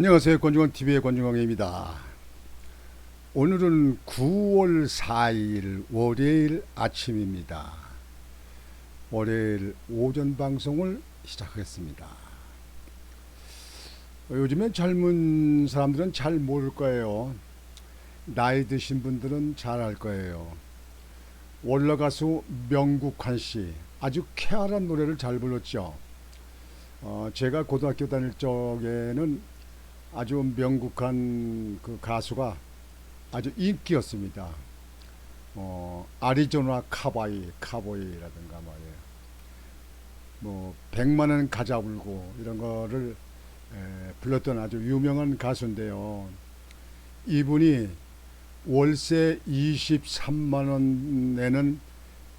안녕하세요. 권중원 TV의 권중원입니다. 오늘은 9월 4일 월요일 아침입니다. 월요일 오전 방송을 시작하겠습니다. 요즘에 젊은 사람들은 잘 모를 거예요. 나이 드신 분들은 잘 알 거예요. 원로 가수 명국환 씨 아주 쾌활한 노래를 잘 불렀죠. 어, 제가 고등학교 다닐 적에는 아주 명국한 그 가수가 아주 인기였습니다. 어, 아리조나 카바이, 카보이라든가 말이에요. 뭐 백만 원 가자 불고 이런 거를 에, 불렀던 아주 유명한 가수인데요. 이분이 월세 23만 원 내는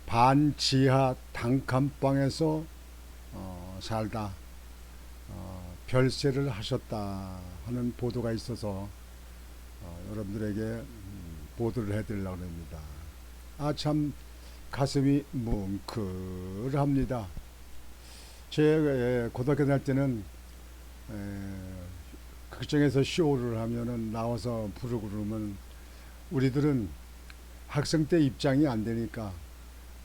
반지하 단칸방에서 어, 살다 어, 별세를 하셨다 하는 보도가 있어서 어, 여러분들에게 음, 보도를 해드리려고 합니다. 아 참 가슴이 뭉클합니다. 제 에, 고등학교 다닐 때는 에, 극장에서 쇼를 하면은 나와서 부르고 그러면 우리들은 학생 때 입장이 안 되니까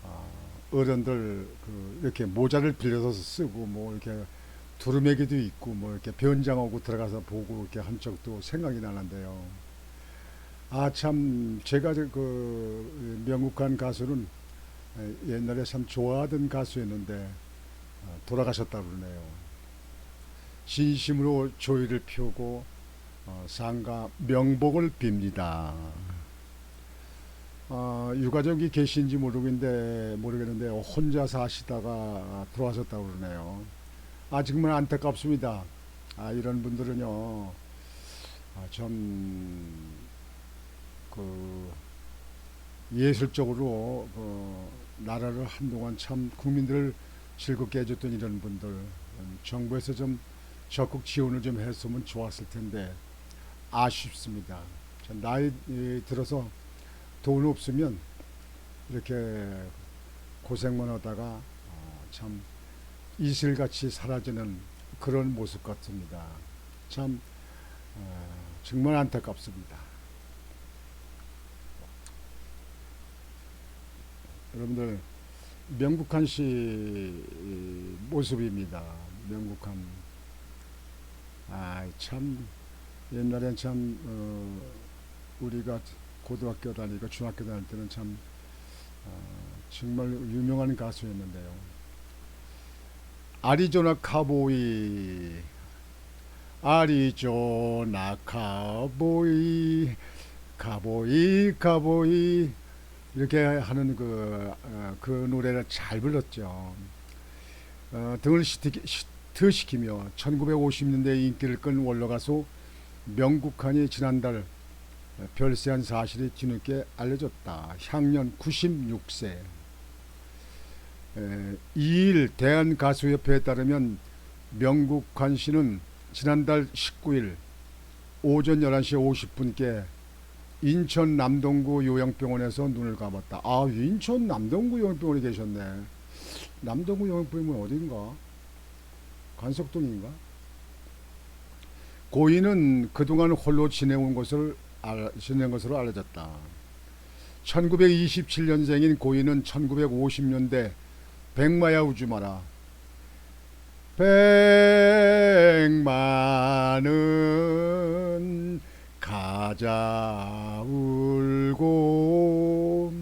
아, 어른들 그 이렇게 모자를 빌려서 쓰고 뭐 이렇게 두루매기도 있고 뭐 이렇게 변장하고 들어가서 보고 이렇게 한 적도 생각이 나는데요. 아 참 제가 저그 명국한 가수는 에, 옛날에 참 좋아하던 가수였는데 어, 돌아가셨다 그러네요. 진심으로 조의를 피우고 어, 상가 명복을 빕니다. 어, 유가족이 계신지 모르겠는데 모르겠는데 혼자 사시다가 돌아가셨다고 그러네요. 아 정말 안타깝습니다. 아 이런 분들은요, 아, 좀그 예술적으로 그 나라를 한동안 참 국민들을 즐겁게 해줬던 이런 분들 음, 정부에서 좀 적극 지원을 좀 했으면 좋았을 텐데 아쉽습니다. 참 나이 이, 들어서 돈 없으면 이렇게 고생만 하다가 어, 참 이슬같이 사라지는 그런 모습 같습니다. 참 어, 정말 안타깝습니다. 여러분들 명국한 씨 모습입니다. 명국한 아참 옛날엔 참 어, 우리가 고등학교 다니고 중학교 다닐 때는 참 어, 정말 유명한 가수였는데요. 아리조나 카보이 아리조나 카보이 카보이 카보이 이렇게 하는 그, 어, 그 노래를 잘 불렀죠. 어, 등을 시트시키며 1950년대 인기를 끈 원로 가수 명국한이 지난달 별세한 사실이 뒤늦게 알려졌다. 향년 96세. 2일 대한가수협회에 따르면 명국환 씨는 지난달 19일 오전 11시 50분께 인천 남동구 요양병원에서 눈을 감았다. 아, 인천 남동구 요양병원에 계셨네. 남동구 요양병원은 어딘가? 간석동인가? 고인은 그동안 홀로 지내온 것을 알, 지낸 것으로 알려졌다. 1927년생인 고인은 1950년대 백마야 우주마라 백만은 가자 울고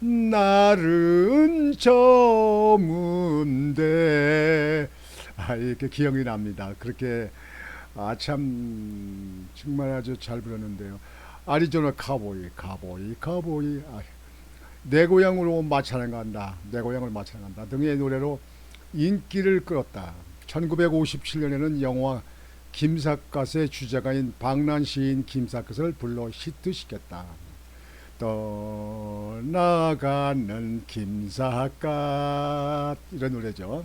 날은 저문데 아 이렇게 기억이 납니다. 그렇게 아 참 정말 아주 잘 불렀는데요. 아리조나 카보이 카보이 카보이 아, 내 고향으로 마차를 간다 내 고향을 마차를 간다 등의 노래로 인기를 끌었다. 1957년에는 영화 김삿갓의 주제가인 방란 시인 김삿갓을 불러 히트시켰다. 떠나가는 김삿갓 이런 노래죠.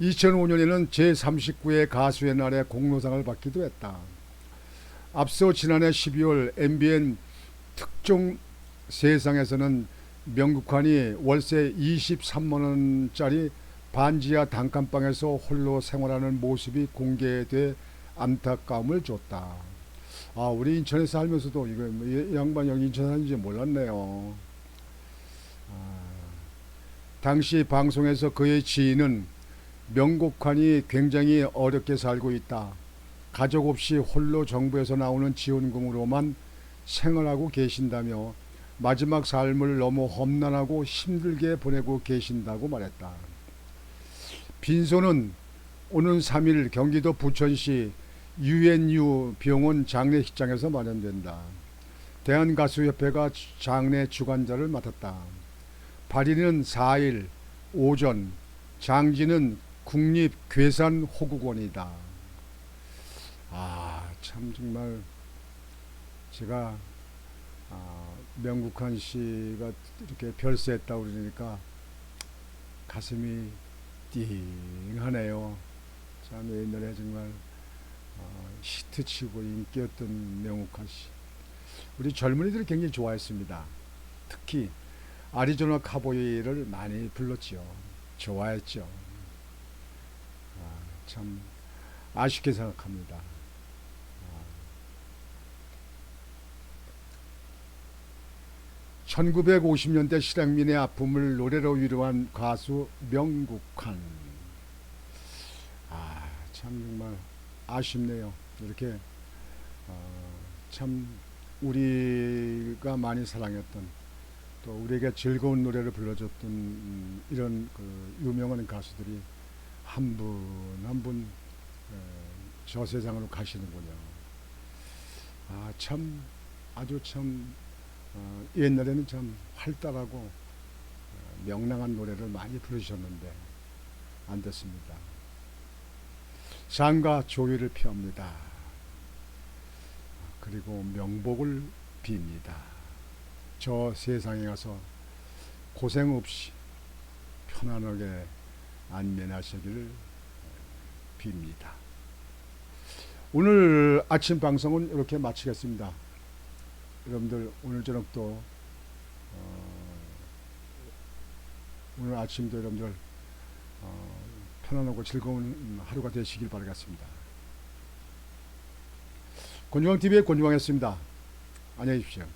2005년에는 제39회 가수의 날에 공로상을 받기도 했다. 앞서 지난해 12월 MBN 특종 세상에서는 명국환이 월세 23만 원짜리 반지하 단칸방에서 홀로 생활하는 모습이 공개돼 안타까움을 줬다. 아, 우리 인천에 살면서도 이거 뭐이 양반 여기 인천 사는지 몰랐네요. 아, 당시 방송에서 그의 지인은 명곡환이 굉장히 어렵게 살고 있다. 가족 없이 홀로 정부에서 나오는 지원금으로만 생활하고 계신다며 마지막 삶을 너무 험난하고 힘들게 보내고 계신다고 말했다. 빈소는 오는 3일 경기도 부천시 UNU 병원 장례식장에서 마련된다. 대한가수협회가 장례 주관자를 맡았다. 발인은 4일 오전, 장지는 국립괴산호국원이다. 아, 참 정말 제가 아, 명국한 씨가 이렇게 별세했다고 그러니까 가슴이 띵하네요. 참 옛날에 정말 어, 히트치고 인기였던 명국한 씨. 우리 젊은이들이 굉장히 좋아했습니다. 특히 아리조나 카보이를 많이 불렀지요. 좋아했죠. 아, 참 아쉽게 생각합니다. 1950년대 실향민의 아픔을 노래로 위로한 가수 명국환. 아, 참 정말 아쉽네요. 이렇게 어, 참 우리가 많이 사랑했던 또 우리에게 즐거운 노래를 불러줬던 음, 이런 그 유명한 가수들이 한 분 한분저 세상으로 가시는군요. 아, 참 아주 참 어, 옛날에는 참 활달하고 어, 명랑한 노래를 많이 부르셨는데 안 됐습니다. 산과 조의를 피합니다. 그리고 명복을 빕니다. 저 세상에 가서 고생 없이 편안하게 안면하시기를 빕니다. 오늘 아침 방송은 이렇게 마치겠습니다. 여러분들 오늘 저녁도 어, 오늘 아침도 여러분들 어, 편안하고 즐거운 하루가 되시길 바라겠습니다. 권중왕 TV의 권중왕이었습니다. 안녕히 계십시오.